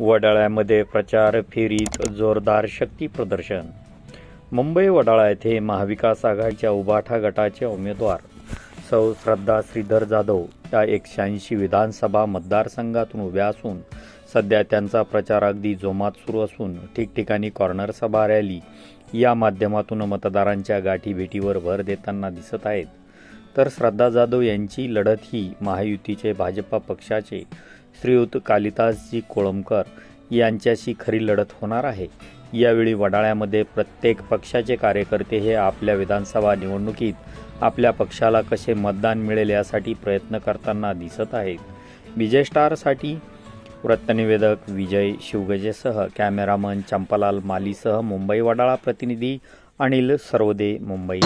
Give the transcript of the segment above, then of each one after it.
वडाळ्यामध्ये प्रचार फेरीत जोरदार शक्ती प्रदर्शन. मुंबई वडाळा येथे महाविकास आघाडीच्या उबाठा गटाचे उमेदवार सौ श्रद्धा श्रीधर जाधव या एकशेऐंशी विधानसभा मतदारसंघातून उभ्या असून सध्या त्यांचा प्रचार अगदी जोमात सुरू असून ठिकठिकाणी कॉर्नर सभा रॅली या माध्यमातून मतदारांच्या गाठीभेटीवर भर देताना दिसत आहेत. तर श्रद्धा जाधव यांची लढत ही महायुतीचे भाजपा पक्षाचे श्रीयुत कालिदासजी कोळंबकर यांच्याशी खरी लढत होणार आहे. यावेळी वडाळ्यामध्ये प्रत्येक पक्षाचे कार्यकर्ते हे आपल्या विधानसभा निवडणुकीत आपल्या पक्षाला कसे मतदान मिळेल यासाठी प्रयत्न करताना दिसत आहेत. विजय स्टारसाठी वृत्तनिवेदक विजय शिवगजेसह कॅमेरामन चंपालाल मालीसह मुंबई वडाळा प्रतिनिधी अनिल सर्वदे मुंबई.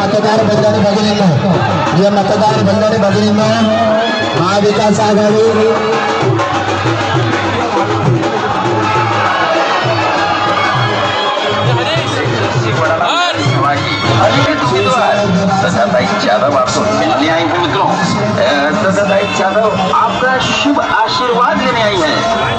मतदार बंधारे बदली में मतदार बंधारे भगिनींना महाविकास आघाडी। यादव आपको मिलने आई है यादव आपका शुभ आशीर्वाद लेने आई है।